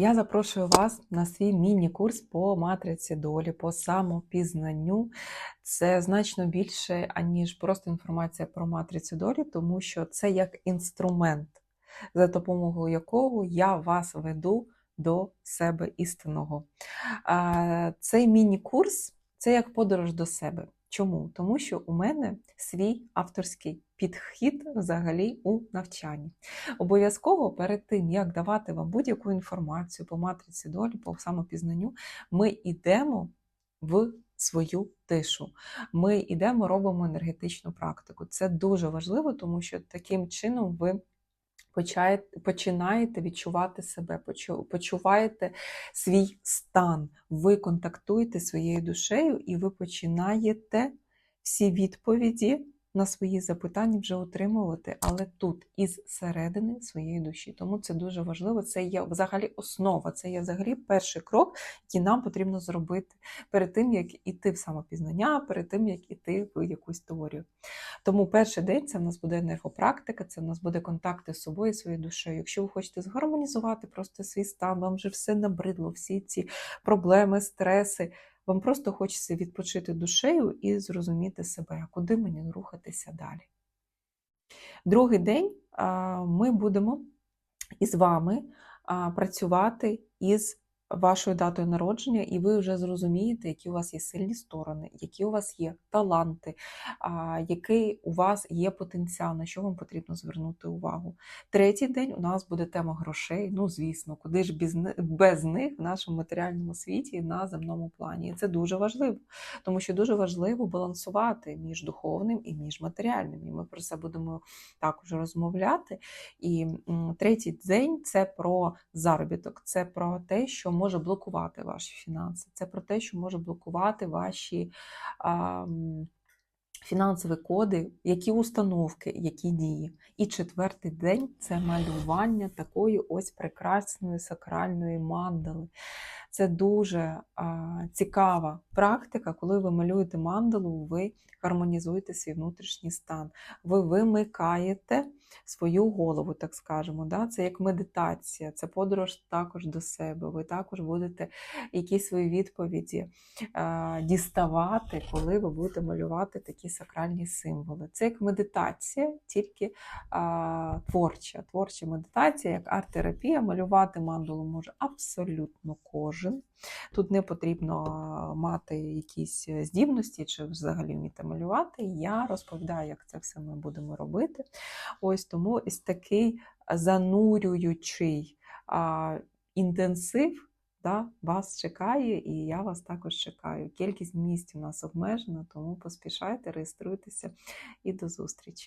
Я запрошую вас на свій міні-курс по матриці долі, по самопізнанню. Це значно більше, аніж просто інформація про матрицю долі, тому що це як інструмент, за допомогою якого я вас веду до себе істинного. Цей міні-курс це як подорож до себе. Чому? Тому що у мене свій авторський підхід взагалі у навчанні. Обов'язково перед тим, як давати вам будь-яку інформацію по матриці долі, по самопізнанню, ми йдемо в свою тишу. Ми йдемо, робимо енергетичну практику. Це дуже важливо, тому що таким чином ви починаєте відчувати себе, почуваєте свій стан, ви контактуєте своєю душею і ви починаєте всі відповіді на свої запитання вже отримувати, але тут із середини своєї душі. Тому це дуже важливо. Це є взагалі основа, це є взагалі перший крок, який нам потрібно зробити перед тим, як іти в самопізнання, перед тим, як іти в якусь теорію. Тому перший день це в нас буде енергопрактика, це в нас буде контакти з собою, своєю душею. Якщо ви хочете згармонізувати просто свій стан, вам вже все набридло, всі ці проблеми, стреси. Вам просто хочеться відпочити душею і зрозуміти себе, куди мені рухатися далі. Другий день ми будемо із вами працювати із вашою датою народження, і ви вже зрозумієте, які у вас є сильні сторони, які у вас є таланти, який у вас є потенціал, на що вам потрібно звернути увагу. Третій день у нас буде тема грошей. Ну, звісно, куди ж без них в нашому матеріальному світі на земному плані. І це дуже важливо, тому що дуже важливо балансувати між духовним і між матеріальним. І ми про це будемо також розмовляти. І третій день це про заробіток, це про те, що може блокувати ваші фінанси. Це про те, що може блокувати ваші а, фінансові коди, які установки, які дії. І четвертий день це малювання такої ось прекрасної сакральної мандали. Це дуже а, цікава практика, коли ви малюєте мандалу, ви гармонізуєте свій внутрішній стан, ви вимикаєте свою голову, так скажемо. Да? Це як медитація, це подорож також до себе. Ви також будете якісь свої відповіді а, діставати, коли ви будете малювати такі сакральні символи. Це як медитація, тільки а, творча. Творча медитація, як арт-терапія, малювати мандалу може абсолютно кожен. Тут не потрібно мати якісь здібності чи взагалі вміти малювати. Я розповідаю, як це все ми будемо робити. Ось тому ось такий занурюючий а, інтенсив да, вас чекає, і я вас також чекаю. Кількість місць у нас обмежена, тому поспішайте, реєструйтеся і до зустрічі!